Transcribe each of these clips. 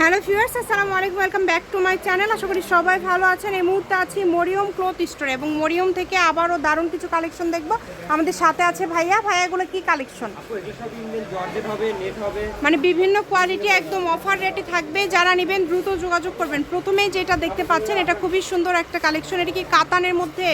Hello viewers আসসালামু আলাইকুম welcome back to my channel. আশা করি সবাই ভালো আছেন। এই মুহূর্তে আছি মরিয়ম ক্লথ স্টোর এবং মরিয়ম থেকে আবারও দারুণ কিছু কালেকশন দেখব। আমাদের সাথে আছে ভাইয়া। ভাইয়াগুলো কি কালেকশন? মানে বিভিন্ন কোয়ালিটি একদম অফার রেটে থাকবে। যারা নেবেন দ্রুত যোগাযোগ করবেন। প্রথমেই যেটা দেখতে পাচ্ছেন এটা খুবই সুন্দর একটা কালেকশন। এটা কি কাতানের মধ্যে?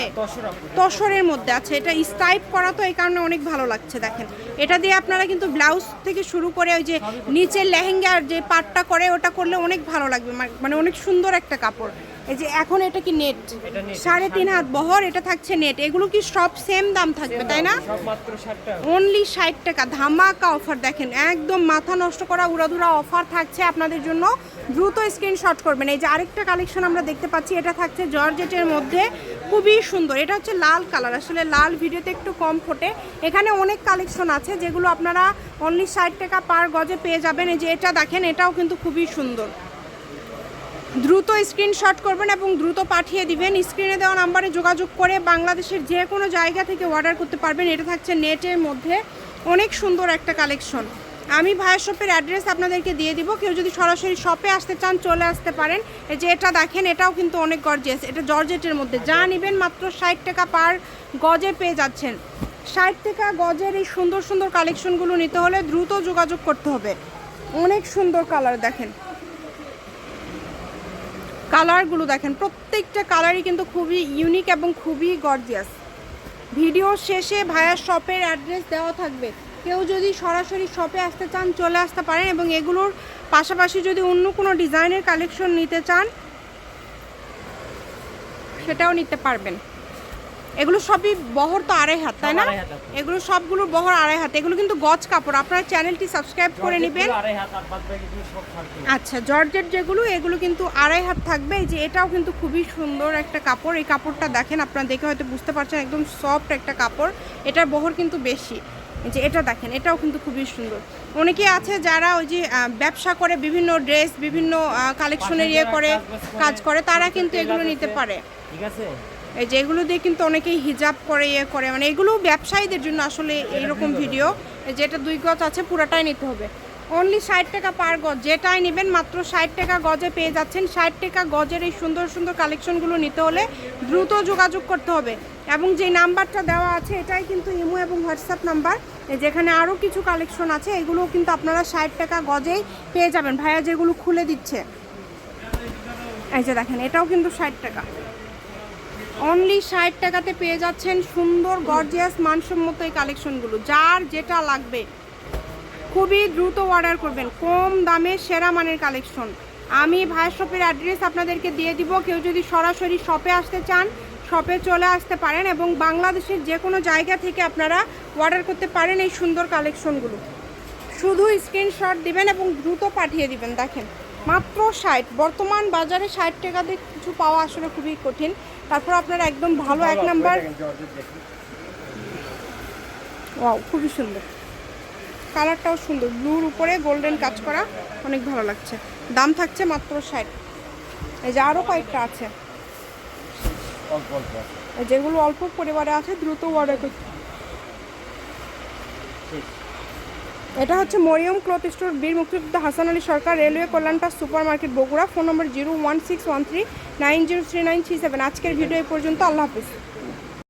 তসরের মধ্যে। আছে এটা স্টাইপ করা তো এই কারণে অনেক ভালো লাগছে দেখেন। এটা দিয়ে আপনারা কিন্তু ব্লাউজ থেকে শুরু করে ওই যে নিচের লেহেঙ্গার যে পাটটা করে ওটা করলে অনেক ভালো লাগবে মানে অনেক সুন্দর একটা কাপড়। এই যে এখন এটা কি নেট সাড়ে তিন হাত বহর এটা থাকছে নেট এগুলো কি সব সেম দাম থাকবে তাই না? অনলি ষাট টাকা। ধামাকা অফার দেখেন একদম মাথা নষ্ট করা উড়াধুরা অফার থাকছে আপনাদের জন্য। দ্রুত স্ক্রিনশট করবেন। এই যে আরেকটা কালেকশন আমরা দেখতে পাচ্ছি এটা থাকছে জর্জেটের মধ্যে। খুবই সুন্দর। এটা হচ্ছে লাল কালার। আসলে লাল ভিডিওতে একটু কম ফোটে। এখানে অনেক কালেকশন আছে যেগুলো আপনারা অনলি ষাট টাকা পার গজে পেয়ে যাবেন। এই যে এটা দেখেন, এটাও কিন্তু খুবই সুন্দর। দ্রুত স্ক্রিনশট করবেন এবং দ্রুত পাঠিয়ে দিবেন। স্ক্রিনে দেওয়া নাম্বারে যোগাযোগ করে বাংলাদেশের যে কোনো জায়গা থেকে অর্ডার করতে পারবেন। এটা থাকছে নেটের মধ্যে। অনেক সুন্দর একটা কালেকশন আমি ভাইয়ের শপের অ্যাড্রেস আপনাদেরকে দিয়ে দিব। কেউ যদি সরাসরি শপে আসতে চান, চলে আসতে পারেন। এই যে এটা দেখেন, এটাও কিন্তু অনেক গর্জিয়াস এটা জর্জেটের মধ্যে। যা নেবেন মাত্র ষাট টাকা পার গজে পেয়ে যাচ্ছেন। ষাট টাকা গজের এই সুন্দর সুন্দর কালেকশনগুলো নিতে হলে দ্রুত যোগাযোগ করতে হবে। অনেক সুন্দর কালার দেখেন। কালারগুলো দেখেন, প্রত্যেকটা কালারই কিন্তু খুবই ইউনিক এবং খুবই গর্জিয়াস ভিডিও শেষে ভাইয়ার শপের অ্যাড্রেস দেওয়া থাকবে। কেউ যদি সরাসরি শপে আসতে চান চলে আসতে পারেন এবং এগুলোর পাশাপাশি যদি অন্য কোনো ডিজাইনের কালেকশন নিতে চান সেটাও নিতে পারবেন। এগুলো সবই বহর তো আড়াই হাত তাই না। এগুলো সবগুলো বহর আড়াই হাত। এগুলো কিন্তু গজ কাপড়। আপনারা চ্যানেলটি সাবস্ক্রাইব করে নেবেন। আচ্ছা জর্জেট যেগুলো এগুলো কিন্তু আড়াই হাত থাকবে। এই যে এটাও কিন্তু খুবই সুন্দর একটা কাপড়। এই কাপড়টা দেখেন আপনারা দেখে হয়তো বুঝতে পারছেন একদম সফট একটা কাপড়। এটার বহর কিন্তু বেশি। যে এটা দেখেন এটাও কিন্তু খুবই সুন্দর। অনেকে আছে যারা ওই যে ব্যবসা করে বিভিন্ন ড্রেস বিভিন্ন কালেকশনের ইয়ে করে কাজ করে তারা কিন্তু এগুলো নিতে পারে। ঠিক আছে? এই যে এগুলো দিয়ে কিন্তু অনেকেই হিজাব করে ইয়ে করে মানে এগুলো ব্যবসায়ীদের জন্য আসলে এইরকম ভিডিও। যেটা দুই গজ আছে পুরাটাই নিতে হবে। অনলি ষাট টাকা পার গজ যেটাই নেবেন মাত্র ষাট টাকা গজে পেয়ে যাচ্ছেন। ষাট টাকা গজের এই সুন্দর সুন্দর কালেকশনগুলো নিতে হলে দ্রুত যোগাযোগ করতে হবে। এবং যে নাম্বারটা দেওয়া আছে, এটাই কিন্তু ইমো এবং হোয়াটসঅ্যাপ নাম্বার। যেখানে আরও কিছু কালেকশন আছে, এগুলোও কিন্তু আপনারা ষাট টাকা গজেই পেয়ে যাবেন। ভাইয়া যেগুলো খুলে দিচ্ছে। এই যে দেখেন, এটাও কিন্তু ষাট টাকা। অনলি ষাট টাকাতে পেয়ে যাচ্ছেন সুন্দর গর্জিয়াস মানসম্মত এই কালেকশনগুলো। যার যেটা লাগবে, খুবই দ্রুত অর্ডার করবেন। কম দামে সেরা মানের কালেকশন। আমি ভাইয়ের শপের অ্যাড্রেস আপনাদেরকে দিয়ে দিব। কেউ যদি সরাসরি শপে আসতে চান শপে চলে আসতে পারেন এবং বাংলাদেশের যে কোনো জায়গা থেকে আপনারা অর্ডার করতে পারেন এই সুন্দর কালেকশনগুলো শুধু স্ক্রিনশট দিবেন এবং দ্রুত পাঠিয়ে দিবেন দেখেন। মাত্র ষাট বর্তমান বাজারে ষাট টাকা দিয়ে কিছু পাওয়া আসলে খুবই কঠিন। তারপর আপনারা একদম ভালো এক নাম্বার ওয়াও খুবই সুন্দর। কালারটাও সুন্দর। ব্লুর উপরে গোল্ডেন কাজ করা অনেক ভালো লাগছে। দাম থাকছে মাত্র ষাট। এই যে আরও কয়েকটা আছে। অল্প অল্প আছে। যেগুলো অল্প পরিবারে আছে দ্রুত অর্ডার করতে এটা হচ্ছে মরিয়ম ক্লথ স্টোর বীর মুক্তিযোদ্ধা Hasan Ali Sarkar railway কল্যাণটা super market Bogura. Phone number zero one six one three nine zero three nine three seven. আজকের ভিডিও এই পর্যন্ত। আল্লাহ হাফিজ।